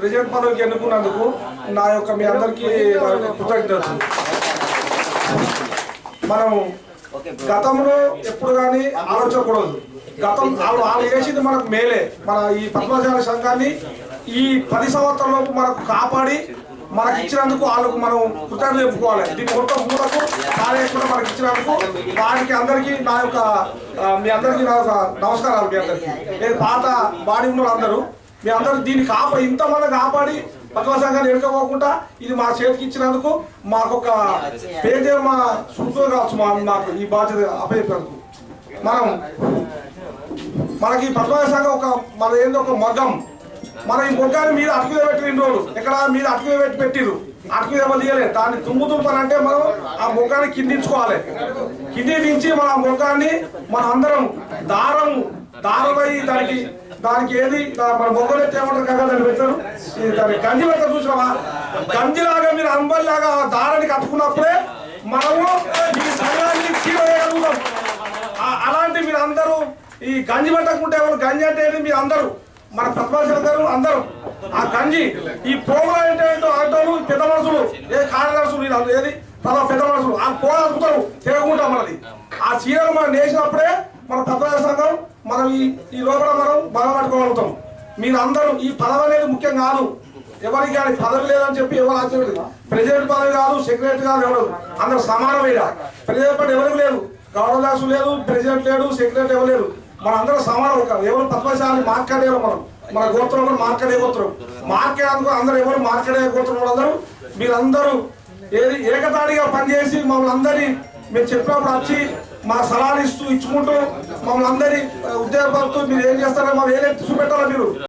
President పదవికి ఎన్నుకున్నందుకు నా యొక్క మీ అందరికీ కృతజ్ఞతలు. మనం గతంలో ఎప్పుడు కానీ ఆలోచించకూడదు. గతం వాళ్ళు వాళ్ళు చేసింది మనకు మేలే. మన ఈ పద్మశాల సంఘాన్ని ఈ పది సంవత్సరాలలోపు మనకు కాపాడి మనకి ఇచ్చినందుకు వాళ్ళకు మనం కృతజ్ఞతలు చెప్పుకోవాలి. దీని మొత్తం మూలకు కార్యక్రమం మనకి ఇచ్చినందుకు వారికి అందరికీ నా యొక్క మీ అందరికీ నా యొక్క నమస్కారాలు మీ అందరికీ. నేను పాత బాడీ ఉన్న అందరూ మీ అందరూ దీన్ని కాప ఇంతమంది కాపాడి పద్మ సంఘాన్ని ఎడుకోకుండా ఇది మా చేతికి ఇచ్చినందుకు మాకు ఒక పేజీ మా సుతో కావచ్చు మా మాకు ఈ బాధ్యత అప్పచెప్పినందుకు మనం మనకి పద్మ సంఘం ఒక మన ఏందో ఒక మగ్గం మన ఈ మొగ్గాన్ని మీద అటుకు పెట్టిన ఇన్ని ఇక్కడ ఎక్కడ మీద అటుకు పెట్టి పెట్టిరు అటుకు తీయలేదు దాన్ని తుమ్ము తుప్పని అంటే మనం ఆ మొగ్గాన్ని కిందించుకోవాలి. కింది దించి మన ఆ మొగ్గాన్ని మన అందరం దారం దారమై దానికి దానికి ఏది మన మొగ్గలు ఎత్తే ఏమంటారు కదా దాన్ని పెట్టారు. ఇది దాని గంజి పెడతారు చూసినావా? గంజిలాగా మీరు అంబల్లాగా ఆ దారాన్ని కట్టుకున్నప్పుడే మనము ఈ సంఘాన్ని తీయగలుగుతాం అలాంటి మీరు అందరూ ఈ గంజి పట్టకుంటే ఎవరు గంజి అంటే మీరు అందరూ మన ప్రతిపక్షాలు గారు అందరూ. ఆ గంజి ఈ పోగులు అంటే ఏంటో ఆటోలు పెద్ద మనుషులు. ఏ కార్యదర్శులు వీళ్ళు ఏది? ప్రధాన పెద్ద మనుషులు. ఆ పోగ అనుకుంటారు మనది. ఆ చీరలు మనం నేసినప్పుడే మన ప్రతిపక్ష సంఘం మీరందరూ మీరు అందరూ ఈ పదవి అనేది ముఖ్యం కాదు. ఎవరికి కానీ పదవి లేదని చెప్పి ఎవరు ఆశ్చర్యలేదు ప్రెసిడెంట్ పదవి కాదు సెక్రటరీ కాదు ఎవరు. అందరు సమానమైన ప్రెసిడెంట్ పదవి ఎవరికి లేదు? గౌరవదాసు లేదు ప్రెసిడెంట్ లేడు సెక్రటరీ ఎవరు లేరు? మన సమానం కాదు. ఎవరు పద్మశాలి మాట్లాడేవారు మనం. మన గోత్రం కూడా మార్కెట్ గోత్రం. మార్కెట్ అనుకో అందరూ ఎవరు మార్కెట్ గోత్రం వాళ్ళందరూ మీరందరూ ఏది ఏకతాడిగా పనిచేసి మమ్మల్ని అందరినీ మీరు చెప్పినప్పుడు వచ్చి మా సలహాలు ఇస్తూ ఇచ్చుకుంటూ మమ్మల్ని అందరి ఉద్యోగపడుతూ మీరు ఏం చేస్తారో మాకు ఏదైతే చూపెట్టాలో మీరు.